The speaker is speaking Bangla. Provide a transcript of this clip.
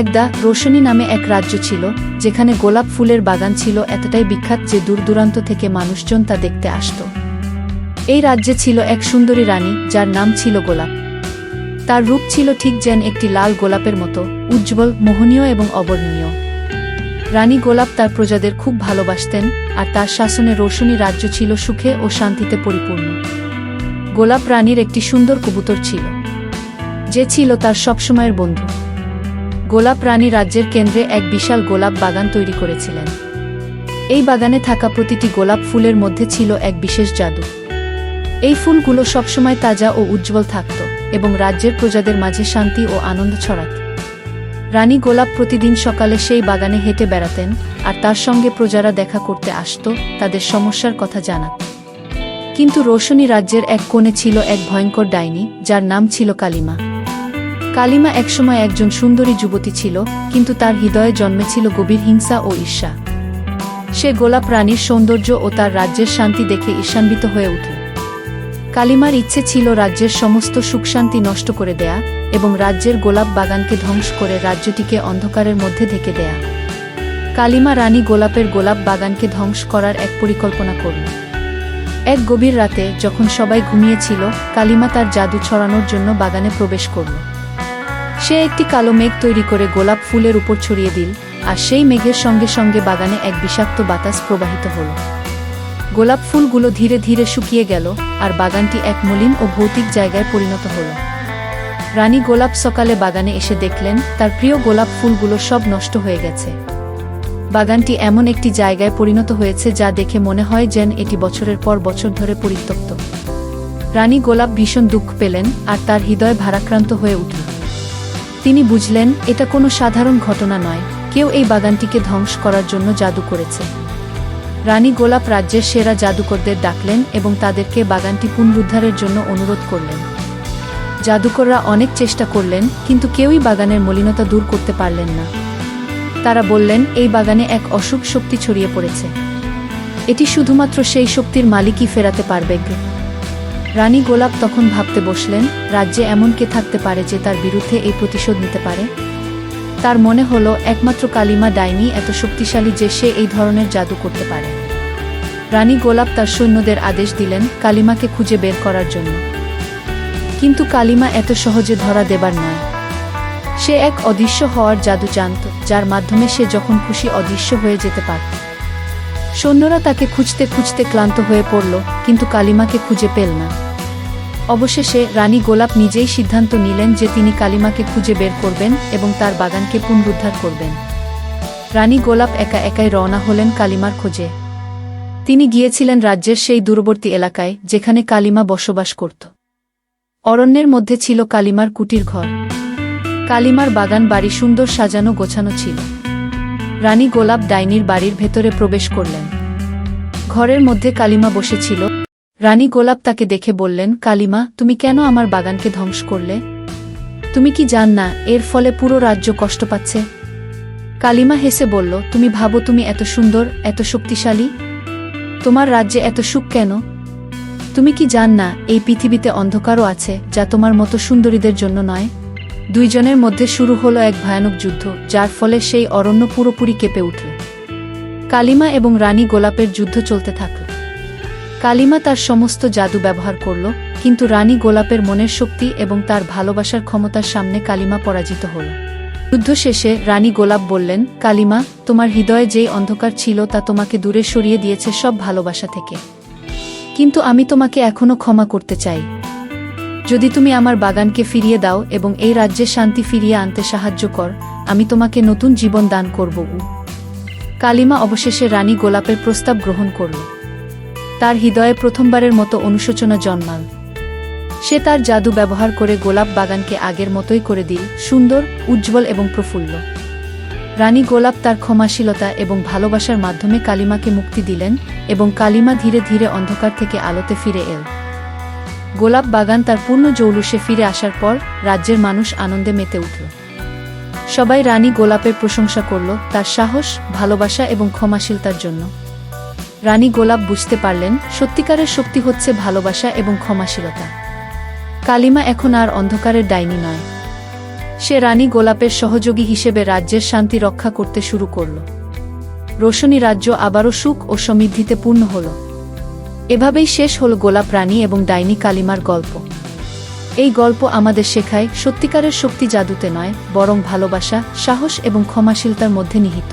একদা রোশনী নামে এক রাজ্য ছিল, যেখানে গোলাপ ফুলের বাগান ছিল এতটাই বিখ্যাত যে দূর দূরান্ত থেকে মানুষজন তা দেখতে আসত। এই রাজ্যে ছিল এক সুন্দরী রানী, যার নাম ছিল গোলাপ। তার রূপ ছিল ঠিক যেন একটি লাল গোলাপের মতো, উজ্জ্বল, মোহনীয় এবং অবর্ণনীয়। রানী গোলাপ তার প্রজাদের খুব ভালোবাসতেন, আর তার শাসনে রোশনী রাজ্য ছিল সুখে ও শান্তিতে পরিপূর্ণ। গোলাপ রানীর একটি সুন্দর কবুতর ছিল, যে ছিল তার সবসময়ের বন্ধু। গোলাপ রানী রাজ্যের কেন্দ্রে এক বিশাল গোলাপ বাগান তৈরি করেছিলেন। এই বাগানে থাকা প্রতিটি গোলাপ ফুলের মধ্যে ছিল এক বিশেষ জাদু। এই ফুলগুলো সবসময় তাজা ও উজ্জ্বল থাকত এবং রাজ্যের প্রজাদের মাঝে শান্তি ও আনন্দ ছড়াত। রানী গোলাপ প্রতিদিন সকালে সেই বাগানে হেঁটে বেড়াতেন আর তার সঙ্গে প্রজারা দেখা করতে আসত, তাদের সমস্যার কথা জানাত। কিন্তু রোশনী রাজ্যের এক কোণে ছিল এক ভয়ঙ্কর ডাইনি, যার নাম ছিল কালিমা। কালিমা একসময় একজন সুন্দরী যুবতী ছিল, কিন্তু তার হৃদয়ে জন্মেছিল গভীর হিংসা ও ঈর্ষা। সে গোলাপ রানীর সৌন্দর্য ও তার রাজ্যের শান্তি দেখে ঈর্ষান্বিত হয়ে উঠল। কালিমার ইচ্ছে ছিল রাজ্যের সমস্ত সুখশান্তি নষ্ট করে দেয়া এবং রাজ্যের গোলাপ বাগানকে ধ্বংস করে রাজ্যটিকে অন্ধকারের মধ্যে ঢেকে দেয়া। কালিমা রানী গোলাপের গোলাপ বাগানকে ধ্বংস করার এক পরিকল্পনা করল। এক গভীর রাতে যখন সবাই ঘুমিয়েছিল, কালিমা তার জাদু ছড়ানোর জন্য বাগানে প্রবেশ করল। সে একটি কালো মেঘ তৈরি করে গোলাপ ফুলের উপর ছড়িয়ে দিল, আর সেই মেঘের সঙ্গে সঙ্গে বাগানে এক বিষাক্ত বাতাস প্রবাহিত হল। গোলাপ ফুলগুলো ধীরে ধীরে শুকিয়ে গেল, আর বাগানটি এক মলিন ও ভৌতিক জায়গায় পরিণত হল। রানী গোলাপ সকালে বাগানে এসে দেখলেন, তার প্রিয় গোলাপ ফুলগুলো সব নষ্ট হয়ে গেছে। বাগানটি এমন একটি জায়গায় পরিণত হয়েছে যা দেখে মনে হয় যেন এটি বছরের পর বছর ধরে পরিত্যক্ত। রানী গোলাপ ভীষণ দুঃখ পেলেন, আর তার হৃদয় ভারাক্রান্ত হয়ে উঠল। তিনি বুঝলেন, এটা কোনো সাধারণ ঘটনা নয়। কেউ এই বাগানটিকে ধ্বংস করার জন্য জাদু করেছে। রানী গোলাপ রাজ্যের সেরা জাদুকরদের ডাকলেন এবং তাদেরকে বাগানটি পুনরুদ্ধারের জন্য অনুরোধ করলেন। জাদুকররা অনেক চেষ্টা করলেন, কিন্তু কেউই বাগানের মলিনতা দূর করতে পারলেন না। তারা বললেন, এই বাগানে এক অসুখ শক্তি ছড়িয়ে পড়েছে। এটি শুধুমাত্র সেই শক্তির মালিকই ফেরাতে পারবে রানী গোলাপ তখন ভাবতে বসলেন, রাজ্যে এমন কে থাকতে পারে যে তার বিরুদ্ধে এই প্রতিশোধ নিতে পারে? তার মনে হলো, একমাত্র কালিমা ডাইনি এত শক্তিশালী যে সে এই ধরনের জাদু করতে পারে। রানী গোলাপ তার সৈন্যদের আদেশ দিলেন কালিমাকে খুঁজে বের করার জন্য। কিন্তু কালিমা এত সহজে ধরা দেবার নয়। সে এক অদৃশ্য হওয়ার জাদু জানত, যার মাধ্যমে সে যখন খুশি অদৃশ্য হয়ে যেতে পারত সৈন্যরা তাকে খুঁজতে খুঁজতে ক্লান্ত হয়ে পড়ল, কিন্তু কালিমাকে খুঁজে পেল না। অবশেষে রানী গোলাপ নিজেই সিদ্ধান্ত নিলেন যে তিনি কালিমাকে খুঁজে বের করবেন এবং তার বাগানকে পুনরুদ্ধার করবেন। রানী গোলাপ একা একাই রওনা হলেন কালিমার খোঁজে। তিনি গিয়েছিলেন রাজ্যের সেই দূরবর্তী এলাকায়, যেখানে কালিমা বসবাস করত। অরণ্যের মধ্যে ছিল কালিমার কুটির ঘর। কালিমার বাগান বাড়ি সুন্দর সাজানো গোছানো ছিল। রানী গোলাপ ডাইনির বাড়ির ভেতরে প্রবেশ করলেন। ঘরের মধ্যে কালিমা বসেছিল রানী গোলাপ তাকে দেখে বললেন, কালিমা, তুমি কেন আমার বাগানকে ধ্বংস করলে? তুমি কি জান না, এর ফলে পুরো রাজ্য কষ্ট পাচ্ছে? কালিমা হেসে বলল, তুমি ভাবো তুমি এত সুন্দর, এত শক্তিশালী? তোমার রাজ্যে এত সুখ কেন? তুমি কি জান না, এই পৃথিবীতে অন্ধকারও আছে, যা তোমার মতো সুন্দরীদের জন্য নয়? দুইজনের মধ্যে শুরু হলো এক ভয়ানক যুদ্ধ, যার ফলে সেই অরণ্য পুরোপুরি কেঁপে উঠল। কালিমা এবং রানী গোলাপের যুদ্ধ চলতে থাকল। কালিমা তার সমস্ত জাদু ব্যবহার করল, কিন্তু রানী গোলাপের মনের শক্তি এবং তার ভালোবাসার ক্ষমতার সামনে কালিমা পরাজিত হল। যুদ্ধ শেষে রানী গোলাপ বললেন, কালিমা, তোমার হৃদয়ে যেই অন্ধকার ছিল তা তোমাকে দূরে সরিয়ে দিয়েছে সব ভালোবাসা থেকে। কিন্তু আমি তোমাকে এখনও ক্ষমা করতে চাই। যদি তুমি আমার বাগানকে ফিরিয়ে দাও এবং এই রাজ্যে শান্তি ফিরিয়ে আনতে সাহায্য কর, আমি তোমাকে নতুন জীবন দান করব। কালিমা অবশেষে রানী গোলাপের প্রস্তাব গ্রহণ করল। তার হৃদয়ে প্রথমবারের মতো অনুশোচনা জন্মাল। সে তার জাদু ব্যবহার করে গোলাপ বাগানকে আগের মতোই করে দিল, সুন্দর, উজ্জ্বল এবং প্রফুল্ল। রানী গোলাপ তার ক্ষমাশীলতা এবং ভালোবাসার মাধ্যমে কালিমাকে মুক্তি দিলেন এবং কালিমা ধীরে ধীরে অন্ধকার থেকে আলোতে ফিরে এল। গোলাপ বাগান তার পূর্ণ জৌলুসে ফিরে আসার পর রাজ্যের মানুষ আনন্দে মেতে উঠল। সবাই রানী গোলাপের প্রশংসা করল তার সাহস, ভালোবাসা এবং ক্ষমাশীলতার জন্য। রানী গোলাপ বুঝতে পারলেন, সত্যিকারের শক্তি হচ্ছে ভালোবাসা এবং ক্ষমাশীলতা। কালিমা এখন আর অন্ধকারের ডাইনি নয়। সে রানী গোলাপের সহযোগী হিসেবে রাজ্যের শান্তি রক্ষা করতে শুরু করল। রোশনী রাজ্য আবারও সুখ ও সমৃদ্ধিতে পূর্ণ হল। এভাবেই শেষ হল গোলাপ রানী এবং ডাইনি কালিমার গল্প। এই গল্প আমাদের শেখায়, সত্যিকারের শক্তি জাদুতে নয়, বরং ভালোবাসা, সাহস এবং ক্ষমাশীলতার মধ্যে নিহিত।